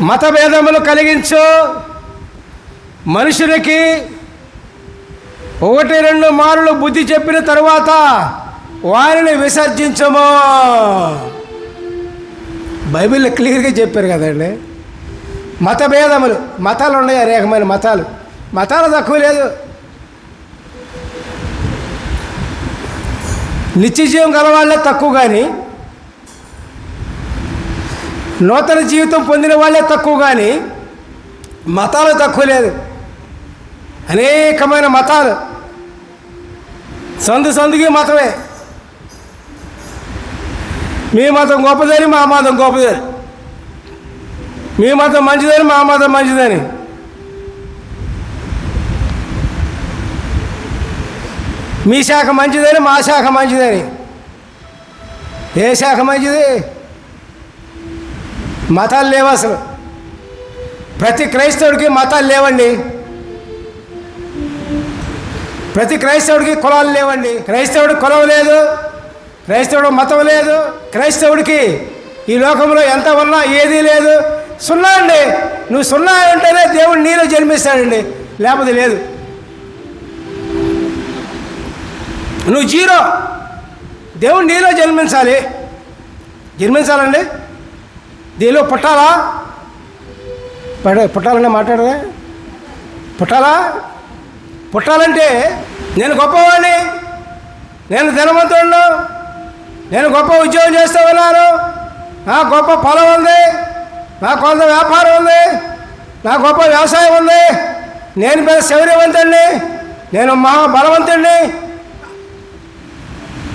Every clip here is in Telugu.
మతభేదములు కలిగించు. మనుషులకి ఒకటి రెండు మారులు బుద్ధి చెప్పిన తరువాత వారిని విసర్జించము. బైబిల్లో క్లియర్గా చెప్పారు కదండి. మతభేదములు మతాలు ఉన్నాయి అనేకమైన మతాలు. మతాలు తక్కువ లేదు. నిత్య జీవం గల వాళ్ళే తక్కువ కానీ నూతన జీవితం పొందిన వాళ్ళే తక్కువ కానీ మతాలు తక్కువ లేదు. అనేకమైన మతాలు. సందు సందుకి మతమే. మీ మతం గొప్పదని మా మతం గొప్పదని. మీ మతం మంచిదని మా మతం మంచిదని. మీ శాఖ మంచిదని మా శాఖ మంచిదని. ఏ శాఖ మంచిది? మతాలు లేవు అసలు. ప్రతి క్రైస్తవుడికి మతాలు లేవండి. ప్రతి క్రైస్తవుడికి కులాలు లేవండి. క్రైస్తవుడి కులం లేదు క్రైస్తవుడు మతం లేదు క్రైస్తవుడికి ఈ లోకంలో ఎంత ఉన్నా ఏదీ లేదు. సున్నా అండి. నువ్వు సున్నా అంటేనే దేవుడు నీలో జన్మిస్తాడండి. లేకపోతే లేదు. నువ్వు జీరో. దేవుడు నీలో జన్మించాలి. జన్మించాలండి. దీనిలో పుట్టాలా? పడ పుట్టాలంటే మాట్లాడదా? పుట్టాలా? పుట్టాలంటే నేను గొప్పవాడిని. నేను ధనవంతుడు నేను గొప్ప ఉద్యోగం చేస్తూ ఉన్నాను నా గొప్ప పొలం ఉంది. నా కొంత వ్యాపారం ఉంది. నా గొప్ప వ్యవసాయం ఉంది. నేను పెద్ద శౌర్యవంతుడిని. నేను మహా బలవంతుడిని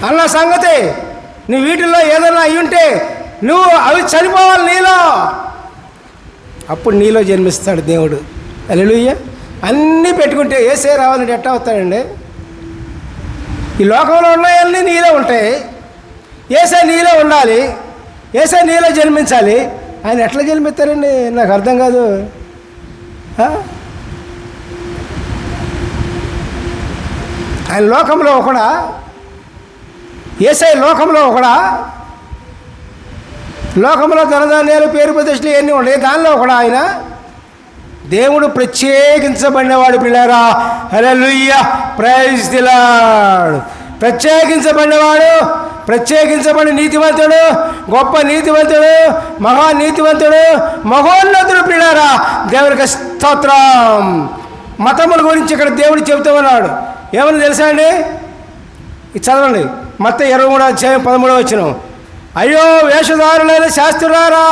అన్న సంగతి నీ వీటిల్లో ఏదైనా అయ్యుంటే ఉంటే నువ్వు అవి చనిపోవాలి నీలో. అప్పుడు నీలో జన్మిస్తాడు దేవుడు. అలెలుయ్య అన్నీ పెట్టుకుంటే ఏసే రావాలంటే ఎట్టా అవుతాడండి ఈ లోకంలో ఉన్నాయన్నీ నీలో ఉంటాయి. ఏసే నీలో ఉండాలి. ఏసే నీలో జన్మించాలి. ఆయన ఎట్లా జన్మిస్తారండి నాకు అర్థం కాదు. ఆయన లోకంలో ఒకడా? ఏసై లోకంలో ఒకడా? లోకంలో ధనధాన్యాలు పేరు ప్రతిష్టలు ఇవన్నీ ఉన్నాయి? దానిలో కూడా ఆయన దేవుడు ప్రత్యేకించబడినవాడు పిల్లారా. హల్లెలూయ. ప్రైజ్ దిలాడ్ ప్రత్యేకించబడినవాడు ప్రత్యేకించబడి నీతివంతుడు గొప్ప నీతివంతుడు మహా నీతివంతుడు మహోన్నతుడు పిల్లారా. దేవునికి స్తోత్రం. మతముల గురించి ఇక్కడ దేవుడు చెబుతూ ఉన్నాడు. ఏమని తెలుసా అండి? చదవండి. మత్త ఇరవై మూడో అధ్యాయం పదమూడవ వచ్చినాం అయ్యో వేషధారులైన శాస్త్రులారా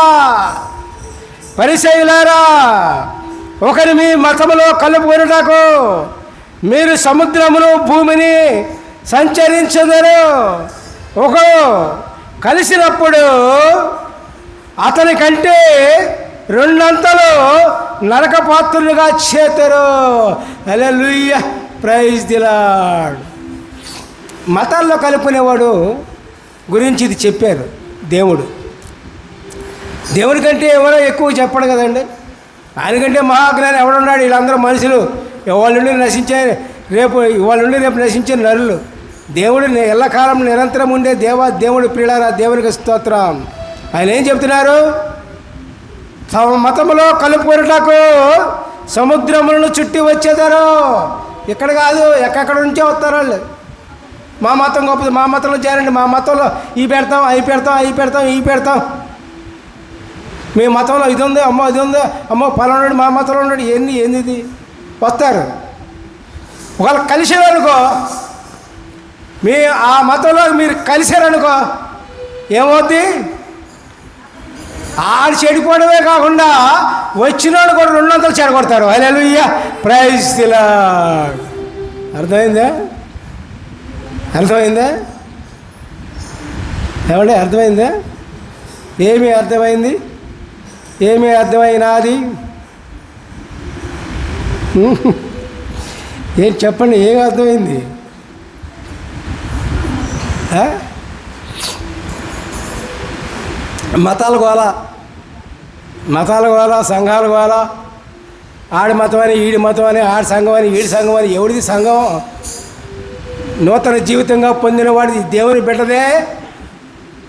పరిచయులారా ఒకరి మీ మతములో కలుపుకొనుటకు మీరు సముద్రమును భూమిని సంచరించదరు. ఒకడు కలిసినప్పుడు అతని కంటే రెండంతలు నరకపాత్రులుగా చేతరు. అలా లూయ ప్రైజ్ దిలాడ్ మతాల్లో కలుపుకునేవాడు గురించి ఇది చెప్పారు దేవుడు. దేవుడి కంటే ఎవరో ఎక్కువ చెప్పడు కదండి. ఆయనకంటే మహాజ్ఞాని ఎవడున్నాడు? వీళ్ళందరూ మనుషులు. ఇవాళ నుండి నశించే రేపు ఇవాళ నుండి రేపు నశించే నరులు. దేవుడు ఎల్లకాలం నిరంతరం ఉండే దేవా దేవుడు ప్రియులారా దేవునికి స్తోత్రం. ఆయన ఏం చెప్తున్నారు? తమ మతములో కలుపుకొనుటకు సముద్రములను చుట్టి వచ్చేదారు. ఇక్కడ కాదు ఎక్కడెక్కడ నుంచే వస్తారు వాళ్ళు. మా మతం గొప్పది మా మతంలో చేరండి మా మతంలో ఈ పెడతాం అవి పెడతాం అవి పెడతాం ఈ పెడతాం. మీ మతంలో ఇది ఉంది అమ్మో ఇది ఉంది అమ్మో పలానాడు మా మతంలో ఉన్నాడు ఏంది ఏంది ఇది? వస్తారు. ఒకవేళ కలిసారనుకో మీ ఆ మతంలో మీరు కలిసారనుకో ఏమవుద్ది? ఆడు చెడిపోవడమే కాకుండా వచ్చినాడు కూడా రెండొందలు చెడగొడతారు. అలెలుయ్య ప్రైజ్ తిలా అర్థమైందా? అర్థమైందా? ఏమండి అర్థమైందా? ఏమి అర్థమైంది? ఏమి అర్థమైనాది? ఏం చెప్పండి ఏం అర్థమైంది? మతాలు మతాల గోల. మతాల గోల సంఘాల గోల. ఆడి మతం అని ఈడి మతం అని ఆడి సంఘం అని ఈడి సంఘం అని ఎవడిది సంఘం? నూతన జీవితంగా పొందిన వాడిది. దేవుని బిడ్డదే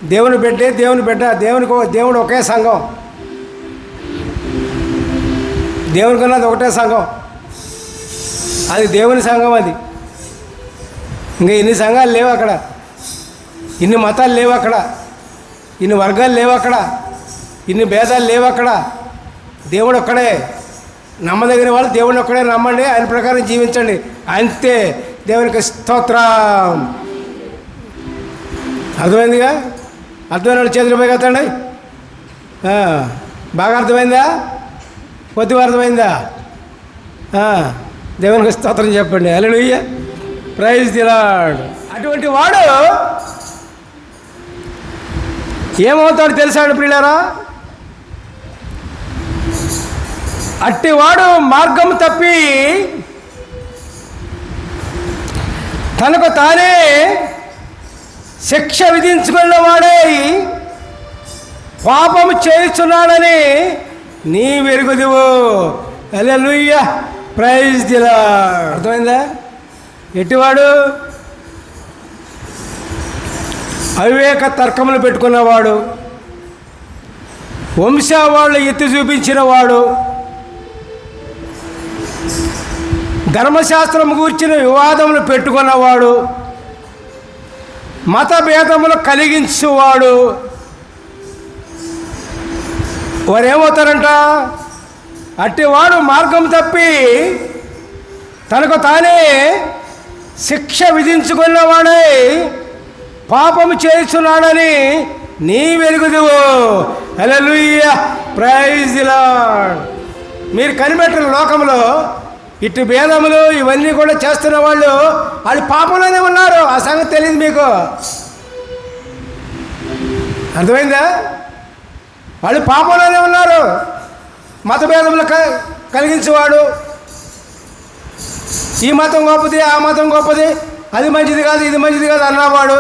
దేవుని బిడ్డే దేవుని బిడ్డ దేవునికి దేవుడు ఒకే సంఘం. దేవునికి ఉన్నది ఒకటే సంఘం. అది దేవుని సంఘం అది. ఇంకా ఇన్ని సంఘాలు లేవు అక్కడ. ఇన్ని మతాలు లేవు అక్కడ. ఇన్ని వర్గాలు లేవు అక్కడ. ఇన్ని భేదాలు లేవు అక్కడ. దేవుడు ఒక్కడే. నమ్మదగిన వాళ్ళు దేవుడిని ఒక్కడే నమ్మండి. ఆయన ప్రకారం జీవించండి. అంతే. దేవునికి స్తోత్రం. అర్థమైందిగా? అర్థమైన వాళ్ళు చేతులు పైకి ఎత్తండి. బాగా అర్థమైందా? కొద్దిగా అర్థమైందా? దేవునికి స్తోత్రం చెప్పండి. అలెలుయ్య ప్రైజ్ దిలాడ్ అటువంటి వాడు ఏమవుతాడు తెలుసాడు ప్రియులారా? అట్టివాడు మార్గం తప్పి తనకు తానే శిక్ష విధించుకున్న వాడే పాపము చేస్తున్నాడని నీ వెరుగుదువు అలెలుయ్య ప్రైజ్ దిలా అర్థమైందా? ఎట్టివాడు అవివేక తర్కములు పెట్టుకున్నవాడు. వంశావాళ్ళు ఎత్తి చూపించిన వాడు ధర్మశాస్త్రం గూర్చిన వివాదములు పెట్టుకున్నవాడు మత భేదములు కలిగించువాడు వారు ఏమవుతారంట అట్టివాడు మార్గం తప్పి తనకు తానే శిక్ష విధించుకున్నవాడై పాపం చేస్తున్నాడని నీ వెలుగుదువు. హల్లెలూయా. ప్రైజ్ మీరు కనిపెట్టిన లోకంలో ఇటు భేదములు ఇవన్నీ కూడా చేస్తున్న వాళ్ళు వాళ్ళు పాపంలోనే ఉన్నారు. ఆ సంగతి తెలియదు మీకు. అర్థమైందా? వాళ్ళు పాపంలోనే ఉన్నారు. మతభేదములు క కలిగించేవాడు. ఈ మతం గొప్పది ఆ మతం గొప్పది అది మంచిది కాదు ఇది మంచిది కాదు అన్నవాడు.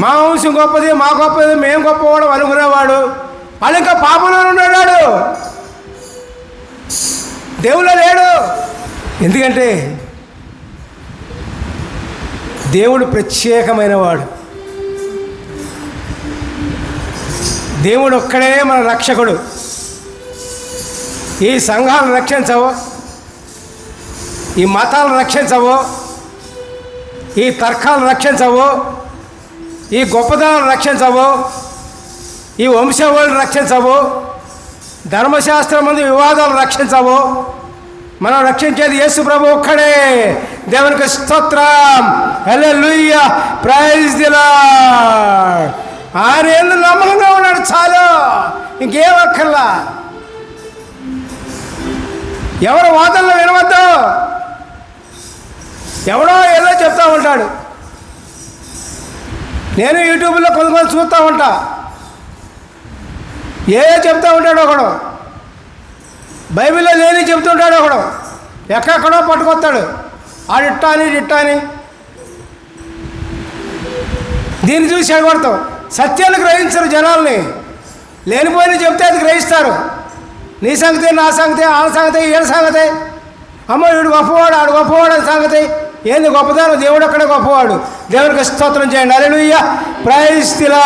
మా వంశం గొప్పది మా గొప్పది మేము గొప్పవాడు అనుకునేవాడు. వాళ్ళు ఇంకా పాపంలో ఉన్నాడు దేవుడు లేడు. ఎందుకంటే దేవుడు ప్రత్యేకమైన వాడు దేవుడు ఒక్కడే మన రక్షకుడు. ఈ సంఘాలను రక్షించవు ఈ మతాలను రక్షించవు ఈ తర్కాలను రక్షించవు ఈ గొప్పదనాలను రక్షించవు ఈ వంశవాళ్ళని రక్షించవు ధర్మశాస్త్రం మంది వివాదాలు రక్షించవు. మనం రక్షించేది యేసు ప్రభు ఒక్కడే. దేవునికి స్తోత్రం. లూయ ప్రైజ్ దిలా ఆయన ఏళ్ళు నమ్మకంగా ఉన్నాడు చాలు. ఇంకేం అక్కర్లా. ఎవరు వాదనలు వినవద్దు. ఎవడో ఏదో చెప్తా ఉంటాడు. నేను యూట్యూబ్లో కొనుగోలు చూస్తూ ఉంటా. ఏ చెప్తూ ఉంటాడు ఒకడు? బైబిల్లో లేని చెప్తుంటాడు ఒకడు? ఎక్కడెక్కడో పట్టుకొస్తాడు. ఆడిట్టా అని ఇట్టా అని దీన్ని చూసి ఎగబడతాం సత్యాన్ని గ్రహించరు జనాల్ని. లేనిపోయిన చెప్తే అది గ్రహిస్తారు. నీ సంగతి నా సంగతి ఆడ సంగతి ఈడ సంగతి. అమ్మ వీడు గొప్పవాడు ఆడు గొప్పవాడు అని సంగతి. ఏంది గొప్పదానం దేవుడు అక్కడే గొప్పవాడు. దేవునికి స్తోత్రం చేయండి. అలెలుయ్య ప్రైజ్ తిలా